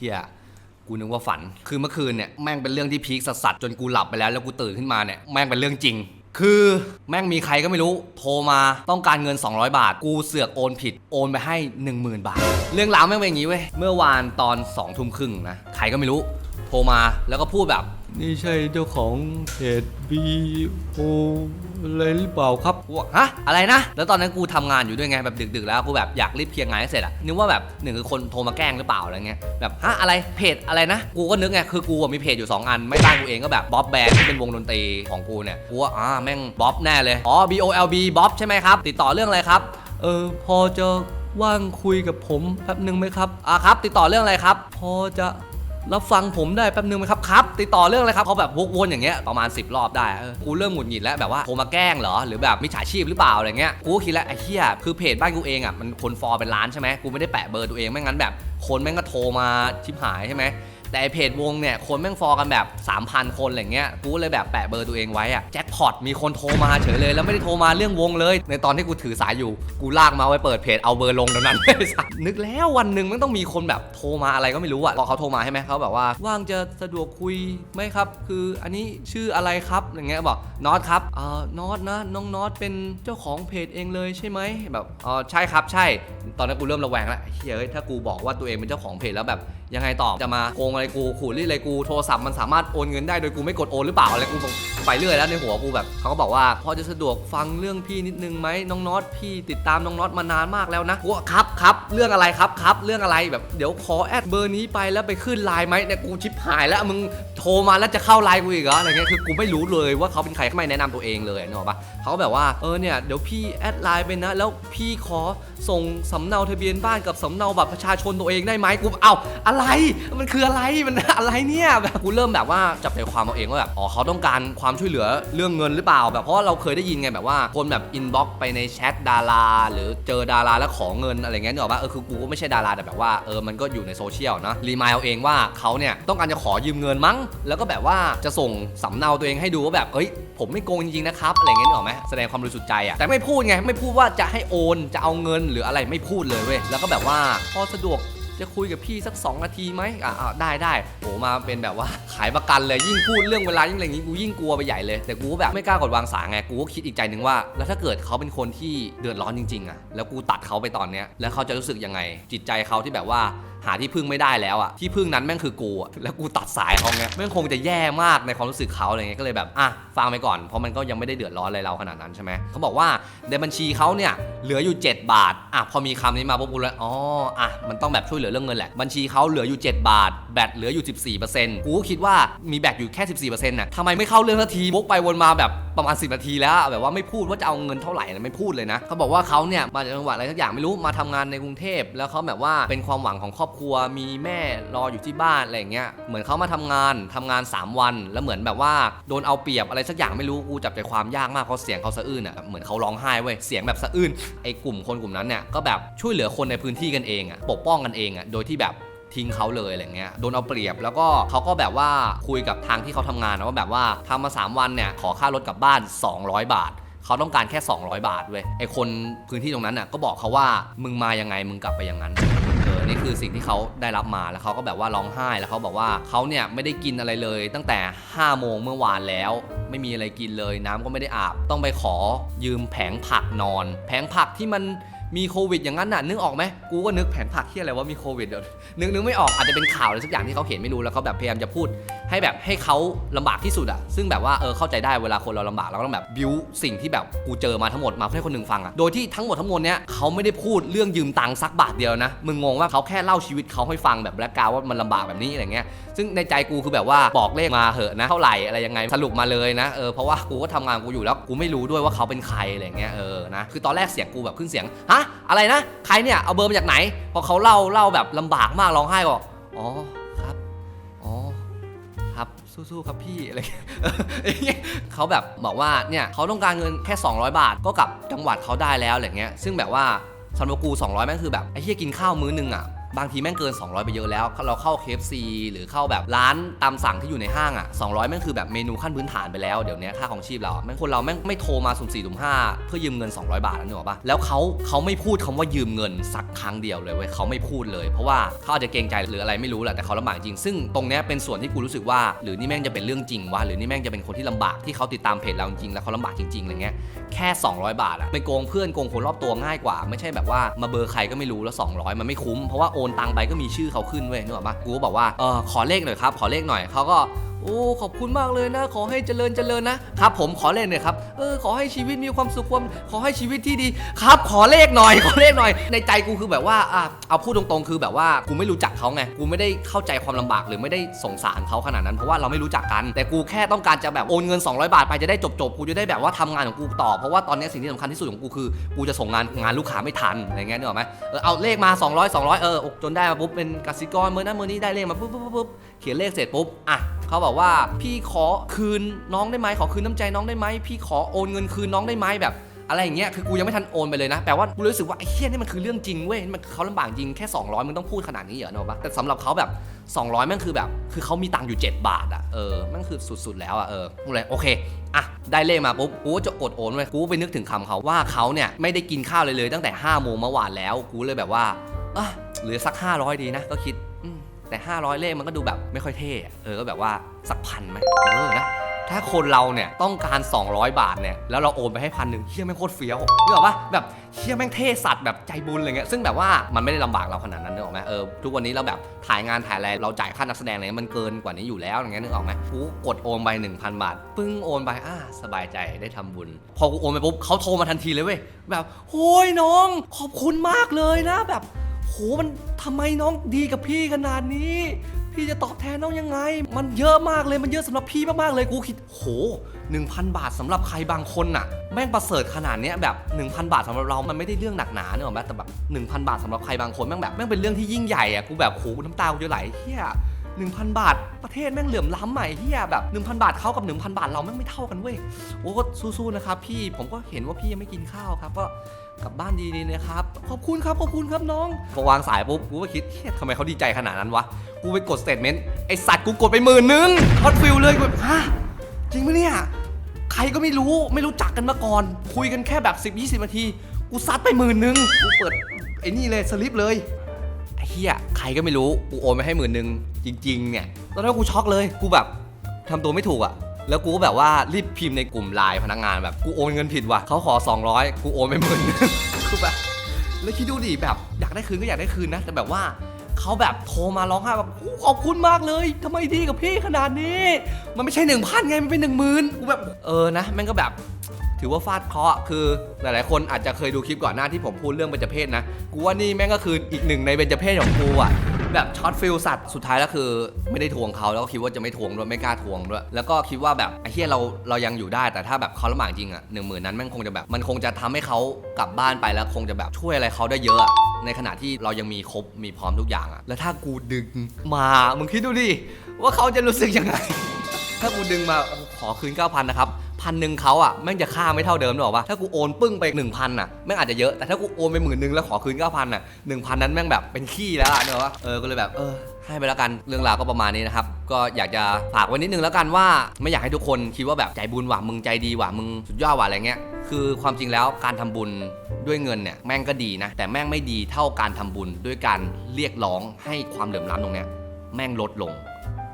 ฮียกูนึกว่าฝัน คือเมื่อคืนเนี่ยแม่งเป็นเรื่องที่พีคสัสๆจนกูหลับไปแล้วแล้วกูตื่นขึ้นมาเนี่ยแม่งเป็นเรื่องจริง คือแม่งมีใครก็ไม่รู้ โทรมาต้องการเงิน 200 บาท กูเสือกโอนผิดโอนไปให้ 10,000 บาท เรื่องราวแม่งเป็นอย่างนี้เว้ยเมื่อวานตอน2องทุ่มครึ่งนะใครก็ไม่รู้ โทรมาแล้วก็พูดแบบ นี่ใช่เจ้าของเพจ B O อะไรหรือเปล่าครับกูบอกฮะอะไรนะ แล้วตอนนั้นกูทำงานอยู่ด้วยไงแบบดึกๆ แล้วกูแบบอยากรีบเคลียร์งานให้เสร็จอะนึกว่าแบบหนึ่งคือคนโทรมาแกล้งหรือเปล่าอะไรเงี้ยแบบฮะอะไรเพจอะไรนะ กูก็นึกไงคือกูอะมีเพจอยู่ 2 อัน ไม่บ้านกูเองก็แบบบ๊อบแบนด์ที่เป็นวงดนตรีของกูเนี่ยกูว่าอ่าแม่งบ๊อบแน่เลยอ๋อ B O L B บ๊อบใช่ไหมครับ ติดต่อเรื่องอะไรครับ เออพอจะว่างคุยกับผมแป๊บหนึ่งไหมครับอ่าครับ ติดต่อเรื่องอะไรครับ พอจะ รับฟังผมได้แป๊บนึงไหมครับครับติดต่อเรื่องอะไรครับเขาแบบวกวนอย่างเงี้ยประมาณ 10 รอบได้เออกูเริ่มหงุดหงิดแล้วแบบว่าโทรมาแกล้งเหรอหรือแบบมิจฉาชีพหรือเปล่าอะไรเงี้ยกูคิดแล้วไอ้เหี้ยคือเพจบ้านกูเองอะมันคนฟอลเป็นล้านใช่ไหมกูไม่ได้แปะเบอร์ตัวเองไม่งั้นแบบ คนแม่งก็โทรมาชิบหายใช่ไหม แต่เพจวงเนี่ยคนแม่งฟอกันแบบ 3,000 คนอะไรเงี้ยกูเลยแบบแปะเบอร์ตัวเองไว้อะแจ็คพอตมีคนโทรมาเฉยเลย แล้วไม่ได้โทรมาเรื่องวงเลย ในตอนที่กูถือสายอยู่ กูลากมาไว้เปิดเพจเอาเบอร์ลงเท่านั้นนึกแล้ววันหนึ่งมันต้องมีคนแบบโทรมาอะไรก็ไม่รู้อะพอเขาโทรมาใช่ไหมเขาแบบว่าว่างจะสะดวกคุยไหมครับ คืออันนี้ชื่ออะไรครับอย่างเงี้ยบอกน็อตครับอ่านอตนะน้องน็อตเป็นเจ้าของเพจเองเลยใช่ไหมแบบอ๋อใช่ครับใช่ ตอนนั้นกูเริ่มระแวงแล้วเฮ้ยถ้ากูบอกว่าตัวเองเป็นเจ้าของเพจแล้วแบบยังไงต่อจะมาโกงอะไรกูขูดรีดอะไรกูโทรศัพท์มันสามารถโอนเงินได้โดยกูไม่กดโอนหรือเปล่าอะไรกูไปเรื่อยแล้วในหัวกูแบบเขาก็บอกว่าพอจะสะดวกฟังเรื่องพี่นิดนึงไหมน้องน็อตพี่ติดตามน้องน็อตมานานมากแล้วนะกูครับครับเรื่องอะไรครับครับเรื่องอะไรแบบเดี๋ยวขอแอดเบอร์นี้ไปแล้วไปขึ้นไลน์ไหมเนี่ยกูชิบหายแล้วมึงโทรมาแล้วจะเข้าไลน์กูอีกเหรออะไรเงี้ยคือกูไม่รู้เลยว่าเขาเป็นใครไม่แนะนำตัวเองเลยนึกออกปะเขาก็แบบว่าเออเนี่ยเดี๋ยวพี่แอดไลน์ไปนะ แล้วพี่ขอ ส่งสำเนาทะเบียนบ้านกับสำเนาบัตรประชาชนตัวเองได้ไหมกูเอาอะไร มันคืออะไรมันอะไรเนี่ยแบบกูเริ่มแบบว่าจับใจความเอาเองว่าแบบอ๋อเขาต้องการความช่วยเหลือเรื่องเงินหรือเปล่า แบบเพราะเราเคยได้ยินไงแบบว่าคนแบบอินบ็อกไปในแชทดารา หรือเจอดาราแล้วขอเงินอะไรเงี้ยนึกออกปะเออคือกูก็ไม่ใช่ดาราแต่แบบว่าเออมันก็อยู่ในโซเชียลนะรีมายเอาเองว่าเขาเนี่ยต้องการจะขอยืมเงินมั้ง แล้วก็แบบว่าจะส่งสำเนาตัวเองให้ดูว่าแบบเอ้ยผมไม่โกงจริงๆนะครับอะไรเงี้ยนึกอไหมแสดงความบริสุทธิ์ใจอะแต่ไม่พูดไงไม่พูดว่าจะให้โอนจะเอาเงินหรืออะไรไม่พูดเลยเว้ยแล้วก็แบบว่าพอสะดวก จะคุยกับพี่สัก 2 นาทีไหมอะอะได้ได้โหมาเป็นแบบว่าขายประกันเลยยิ่งพูดเรื่องเวลายิ่งอะไรอย่างงี้กูยิ่งกลัวไปใหญ่เลยแต่กูก็แบบไม่กล้ากดวางสายไงกูก็คิดอีกใจหนึ่งว่า แล้วถ้าเกิดเขาเป็นคนที่เดือดร้อนจริงๆอะแล้วกูตัดเขาไปตอนเนี้ยแล้วเขาจะรู้สึกยังไง จิตใจเขาที่แบบว่าหาที่พึ่งไม่ได้แล้วอะที่พึ่งนั้นแม่งคือกูอะแล้วกูตัดสายเขาไงแม่งคงจะแย่มากในความรู้สึกเขาอะไรเงี้ยก็เลยแบบอะฟังไปก่อนเพราะมันก็ยังไม่ได้เดือดร้อนอะไรเราขนาดนั้นใช่ไหมเขาบอกว่าในบัญชีเขาเนี่ยเหลืออยู่ 7 บาทอะพอมีคำนี้มาปุ๊บกูเลยอ๋ออะมันต้องแบบช่วยเหลือเรื่องเงินแหละ บัญชีเขาเหลืออยู่ 7 บาท แบตเหลืออยู่ 14%กูก็คิดว่ามีแบตอยู่แค่ 14%น่ะทำไมไม่เข้าเรื่องสักทีวกไปวนมาแบบประมาณ 10นาทีแล้วแบบว่าไม่พูดว่าจะเอาเงินเท่าไหร่นะไม่พูดเลยนะเขาบอกว่าเขาเนี่ยมาจากจังหวัดอะไรสักอย่างไม่รู้มาทำงานในกรุงเทพแล้วเขาแบบว่าเป็นความหวังของครอบครัวมีแม่รออยู่ที่บ้านอะไรอย่างเงี้ยเหมือนเขามาทำงานทำงาน 3 วัน แล้วเหมือนแบบว่าโดนเอาเปรียบอะไรสักอย่างไม่รู้กูจับใจความยากมากเพราะเสียงเขาสะอื้นอะเหมือนเขาร้องไห้เว้ยเสียงแบบสะอื้นไอ้กลุ่มคนกลุ่มนั้นเนี่ยก็แบบช่วยเหลือคนในพื้นที่กันเองอะปกป้องกันเองอะโดยที่แบบ ทิ้งเขาเลยอะไรเงี้ยโดนเอาเปรียบแล้วก็เขาก็แบบว่าคุยกับทางที่เขาทำงานนะว่าแบบว่าทำมา 3 วันเนี่ยขอค่ารถกลับบ้าน 200 บาทเขาต้องการแค่ 200 บาทเว้ยไอคนพื้นที่ตรงนั้นน่ะก็บอกเขาว่ามึงมายังไงมึงกลับไปอย่างนั้นเออนี่คือสิ่งที่เขาได้รับมาแล้วเขาก็แบบว่าร้องไห้แล้วเขาบอกว่าเขาเนี่ยไม่ได้กินอะไรเลย ตั้งแต่5โมงเมื่อวานแล้ว ไม่มีอะไรกินเลย น้ำก็ไม่ได้อาบ ต้องไปขอยืมแผงผักนอน แผงผักที่มัน มีโควิดอย่างนั้นน่ะนึกออกไหมกูก็นึกแผงผักที่อะไรว่ามีโควิดเดี๋ยวนึกนึกไม่ออกอาจจะเป็นข่าวอะไรสักอย่างที่เขาเห็นไม่รู้แล้วเขาแบบพยายามจะพูด ให้แบบให้เขาลำบากที่สุดอะซึ่งแบบว่าเออเข้าใจได้เวลาคนเราลำบากเราก็ต้องแบบบิวสิ่งที่แบบกูเจอมาทั้งหมดมาให้คนหนึ่งฟังอะโดยที่ทั้งหมดทั้งมวลเนี้ยเขาไม่ได้พูดเรื่องยืมตังค์สักบาทเดียวนะมึงงงว่าเขาแค่เล่าชีวิตเขาให้ฟังแบบแบล็กกาศว่ามันลำบากแบบนี้อะไรเงี้ยซึ่งในใจกูคือแบบว่าบอกเลขมาเหอะนะเท่าไหร่อะไรยังไงสรุปมาเลยนะเออเพราะว่ากูก็ทำงานกูอยู่แล้วกูไม่รู้ด้วยว่าเขาเป็นใครอะไรเงี้ยเออนะคือตอนแรกเสียงกูแบบขึ้นเสียงฮะอะไรนะ ใครเนี่ย เอาเบอร์มาจากไหน พอเขาเล่าเล่าแบบลำบากมากร้องไห้บอกอ๋อครับ อ๋อครับสู้ๆครับพี่อะไรเงี้ยเขาแบบบอกว่าเนี่ยเขาต้องการเงินแค่ 200 บาทก็กลับจังหวัดเขาได้แล้วอะไรเงี้ยซึ่งแบบว่าสำหรับกู200แม่งคือแบบไอ้เหี้ยกินข้าวมื้อนึงอะ บางทีแม่งเกิน 200 ไปเยอะแล้ว เราเข้า KFC หรือเข้าแบบร้านตามสั่งที่อยู่ในห้างอะ200แม่งคือแบบเมนูขั้นพื้นฐานไปแล้วเดี๋ยวนี้ค่าของชีพเราแม่งคนเราแม่งไม่โทรมาสุ่มสี่สุ่มห้าเพื่อยืมเงิน 200 บาทแล้วนึกอกปะแล้วเขาเขาไม่พูดคำว่ายืมเงินสักครั้งเดียวเลยเว้ยเขาไม่พูดเลย เพราะว่าเขาอาจจะเกรงใจหรืออะไรไม่รู้แหละแต่เขาลำบากจริง ซึ่งตรงเนี้ยเป็นส่วนที่กูรู้สึกว่า หรือนี่แม่งจะเป็นเรื่องจริงวะหรือนี่แม่งจะเป็นคนที่ลำบากที่เขาติดตามเพจเราจริงแล้วเขาลำบากจริงๆอะไรเงี้ยแค่ 200 บาทอะไปโกงเพื่อนโกงคนรอบตัวง่ายกว่า ไม่ใช่แบบว่ามาเบอร์ใครก็ไม่รู้แล้ว 200 มันไม่คุ้มเพราะว่าโอนตังไปก็มีชื่อเขาขึ้นเว้ยนึกออกปะกูก็บอกว่าเออขอเลขหน่อยครับขอเลขหน่อยเขาก็ โอ้ขอบคุณมากเลยนะ ขอให้เจริญเจริญนะครับ ผมขอเลขหน่อยครับเออขอให้ชีวิตมีความสุขความขอให้ชีวิตที่ดีครับ ขอเลขหน่อย ขอเลขหน่อย ในใจกูคือแบบว่าอะเอาพูดตรงๆ คือแบบว่ากูไม่รู้จักเขาไงกูไม่ได้เข้าใจความลำบากหรือไม่ได้สงสารเขาขนาดนั้นเพราะว่าเราไม่รู้จักกัน แต่กูแค่ต้องการจะแบบโอนเงิน 200 บาทไปจะได้จบๆกูจะได้แบบว่าทำงานของกูต่อเพราะว่าตอนนี้สิ่งที่สำคัญที่สุดของกูคือกูจะส่งงานงานลูกค้าไม่ทันอะไรเงี้ยนึกออกไหมเออเอาเลขมา 200 200เออจนได้มาปุ๊บเป็นกสิกรเมื่อนั้นเมื่อนี้ได้เลขมาปุ๊บปุ๊บปุ๊บปุ๊บเขียนเลขเสร็จปุ๊บอะเขาบอกว่าพี่ขอคืนน้องได้ไหมขอคืนน้ำใจน้องได้ไหมพี่ขอโอนเงินคืนน้องได้ไหมแบบอะไรอย่างเงี้ย คือกูยังไม่ทันโอนไปเลยนะแต่ว่ากูรู้สึกว่าไอ้เฮี้ยนี่มันคือเรื่องจริงเว้ย มันเขาลำบากจริงแค่ 200 มึงต้องพูดขนาดนี้เหรอเนอะปะแต่สำหรับเขาแบบ 200แม่งคือแบบ คือเขามีตังค์อยู่ 7 บาทอะเออแม่งคือสุดๆแล้วอะเออกูเลยโอเค อะ ได้เลขมาปุ๊บ กูก็จะกดโอนเว้ยกูไปนึกถึงคำเขาว่าเขาเนี่ยไม่ได้กินข้าวเลยเลยตั้งแต่5โมงเมื่อวานแล้ว กูเลยแบบว่าอะเหลือสัก 500 ดีนะ ก็คิด แต่ 500 เลขมันก็ดูแบบไม่ค่อยเท่เออก็แบบว่าสักพันไหมเออนะถ้าคนเราเนี่ยต้องการ 200 บาทเนี่ยแล้วเราโอนไปให้พันหนึ่งเฮียแม่งโคตรเฟี้ยวนึกออกปะแบบเฮียแม่งเท่สัตว์แบบใจบุญอะไรเงี้ยซึ่งแบบว่ามันไม่ได้ลำบากเราขนาดนั้นนึกออกไหมเออทุกวันนี้เราแบบถ่ายงานถ่ายอะไรเราจ่ายค่านักแสดงอะไรเงี้ยมันเกินกว่านี้อยู่แล้วอย่างเงี้ยนึกออกไหมกูกดโอนไป1,000 บาท ปึ้งโอนไปอ่าสบายใจได้ทำบุญ พอกูโอนไปปุ๊บเขาโทรมาทันทีเลยเว้ยแบบโอ้ยน้อง ขอบคุณมากเลยนะแบบ โหมันทำไมน้องดีกับพี่ขนาดนี้ พี่จะตอบแทนน้องยังไง มันเยอะมากเลยมันเยอะสำหรับพี่มากๆเลยกูคิดโห1,000 บาทสำหรับใครบางคนน่ะ แม่งประเสริฐขนาดเนี้ยแบบ 1,000 บาทสำหรับเรา มันไม่ได้เรื่องหนักหนาเนอะแม้แต่แบบ1,000 บาทสำหรับใครบางคนแม่งแบบแม่งเป็นเรื่องที่ยิ่งใหญ่อะกูแบบโหน้ำตากูจะไหลเฮีย 1,000 บาท ประเทศแม่งเหลื่อมล้ำใหม่เฮียแบบ1,000 บาทเขากับ 1,000 บาทเราแม่งไม่เท่ากันเว้ยโอ้สู้ๆนะครับพี่ผมก็เห็นว่าพี่ยังไม่กินข้าวครับก็กลับบ้านดีๆนะครับ ขอบคุณครับ ขอบคุณครับน้องพอวางสายปุ๊บ กูก็คิดเฮ้ยทำไมเขาดีใจขนาดนั้นวะ กูไปกดสเตทเมนต์ ไอสัตว์กูกดไปหมื่นนึงฮอตฟิลเลยกูแบบฮะ จริงปะเนี่ย ใครก็ไม่รู้ ไม่รู้จักกันมาก่อน คุยกันแค่แบบ 10 20นาที กูซัดไปหมื่นนึง กูเปิดไอ้นี่เลยสลิปเลย เฮียใครก็ไม่รู้กูโอนไปให้หมื่นนึงจริง ๆ เนี่ยตอนนั้นกูช็อกเลยกูแบบทำตัวไม่ถูกอะแล้วกูก็แบบว่ารีบพิมพ์ในกลุ่มไลน์พนักงานแบบกูโอนเงินผิดว่ะเขาขอ 200 กูโอนไปหมื่นกูแบบแล้วคิดดูดิแบบอยากได้คืนก็อยากได้คืนนะ แต่แบบว่าเขาแบบโทรมาร้องไห้แบบขอบคุณมากเลยทำไมดีกับพี่ขนาดนี้ มันไม่ใช่หนึ่งพันไงมันเป็นหนึ่งหมื่นกูแบบเออนะแม่งก็แบบ ถือว่าฟาดเคราะห์คือหลายๆ คนอาจจะเคยดูคลิปก่อนหน้าที่ผมพูดเรื่องเบญจเพศนะ กูว่านี่แม่งก็คืออีกหนึ่งในเบญจเพศของกูอะแบบช็อตฟิลสัตว์สุดท้ายแล้วคือ ไม่ได้ทวงเขาแล้วก็คิดว่าจะไม่ทวงด้วยไม่กล้าทวงด้วยแล้วก็คิดว่าแบบไอ้เฮียเราเรายังอยู่ได้แต่ถ้าแบบเขาลำบากจริงอะหนึ่งหมื่นนั้นแม่งคงจะแบบมันคงจะทำให้เขากลับบ้านไปแล้วคงจะแบบช่วยอะไรเขาได้เยอะอะในขณะที่เรายังมีครบมีพร้อมทุกอย่างอะแล้วถ้ากูดึงมามึงคิดดูดิว่าเขาจะรู้สึกยังไง ถ้ากูดึงมาขอคืน 9,000 นะครับ พันหนึ่งเขาอะแม่งจะค่าไม่เท่าเดิมหรอกปะถ้ากูโอนปึ้งไป1,000อะแม่งอาจจะเยอะแต่ถ้ากูโอนไปหมื่นหนึ่งแล้วขอคืน9,000อะ1,000นั้นแม่งแบบเป็นขี้แล้วอะเนอะเออก็เลยแบบเออให้ไปแล้วกันเรื่องราวก็ประมาณนี้นะครับก็อยากจะฝากไว้นิดนึงแล้วกันว่าไม่อยากให้ทุกคนคิดว่าแบบใจบุญหว่ะมึงใจดีหว่ะมึงสุดยอดหว่ะอะไรเงี้ยคือความจริงแล้วการทำบุญด้วยเงินเนี่ยแม่งก็ดีนะ แต่แม่งไม่ดีเท่าการทำบุญด้วยการเรียกร้องให้ความเหลื่อมล้ำตรงเนี้ยแม่งลดลง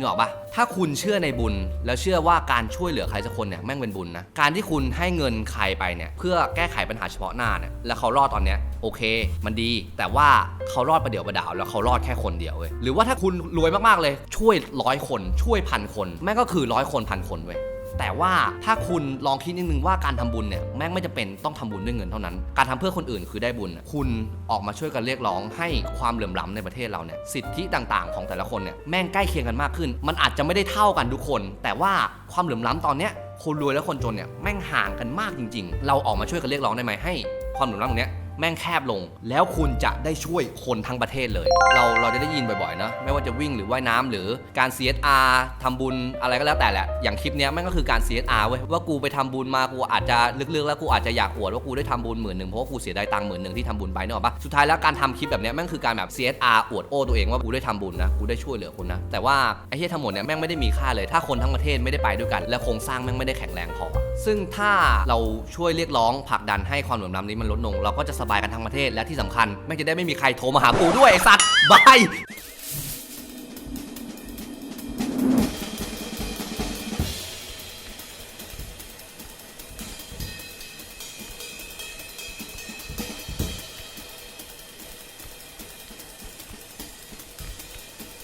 นึกออกปะถ้าคุณเชื่อในบุญ แล้วเชื่อว่าการช่วยเหลือใครสักคนเนี่ยแม่งเป็นบุญนะ การที่คุณให้เงินใครไปเนี่ยเพื่อแก้ไขปัญหาเฉพาะหน้าเนี่ยแล้วเขารอดตอนเนี้ยโอเค มันดี แต่ว่าเขารอดประเดี๋ยวประดาวแล้วเขารอดแค่คนเดียวเว้ยหรือว่าถ้าคุณรวยมากๆเลยช่วยร้อยคนช่วยพันคนแม่งก็คือร้อยคนพันคนเว้ย แต่ว่าถ้าคุณลองคิดนิดนึงว่าการทำบุญเนี่ยแม่งไม่จะเป็นต้องทำบุญด้วยเงินเท่านั้น การทำเพื่อคนอื่นคือได้บุญ คุณออกมาช่วยกันเรียกร้องให้ความเหลื่อมล้ำในประเทศเราเนี่ยสิทธิต่างๆ ของแต่ละคนเนี่ยแม่งใกล้เคียงกันมากขึ้น มันอาจจะไม่ได้เท่ากันทุกคน แต่ว่าความเหลื่อมล้ำตอนเนี้ยคนรวยและคนจนเนี่ยแม่งห่างกันมากจริง ๆ เราออกมาช่วยกันเรียกร้องได้ไหมให้ ความเหลื่อมล้ำตรงเนี้ย แม่งแคบลง แล้วคุณจะได้ช่วยคนทั้งประเทศเลย เราเราจะได้ยินบ่อยๆนะไม่ว่าจะวิ่งหรือว่ายน้ำหรือการ CSR ทำบุญอะไรก็แล้วแต่แหละ อย่างคลิปนี้แม่งก็คือการ CSR เว้ยว่ากูไปทำบุญมากูอาจจะลึกๆ แล้วกูอาจจะอยากอวดว่ากูได้ทำบุญหมื่นหนึ่งเพราะว่ากูเสียดายตังค์หมื่นหนึ่งที่ทำบุญไปเนกอะปะสุดท้ายแล้วการทำคลิปแบบนี้แม่งคือการแบบ CSR อวดโอ้ตัวเองว่ากูได้ทำบุญนะกูได้ช่วยเหลือคนนะแต่ว่าไอ้เหี้ยทั้งหมดเนี่ยแม่งไม่ได้มีค่าเลย ถ้าคนทั้งประเทศไม่ได้ไปด้วยกัน และโครงสร้างแม่งไม่ได้แข็งแรงพอ ซึ่งถ้าเราช่วยเรียกร้องผลักดันให้ความเหลื่อมล้ำนี้มันลดลงเราก็จะสบายกันทั้งประเทศและที่สำคัญแม่จะได้ไม่มีใครโทรมาหากูด้วยไอ้สัตว์บาย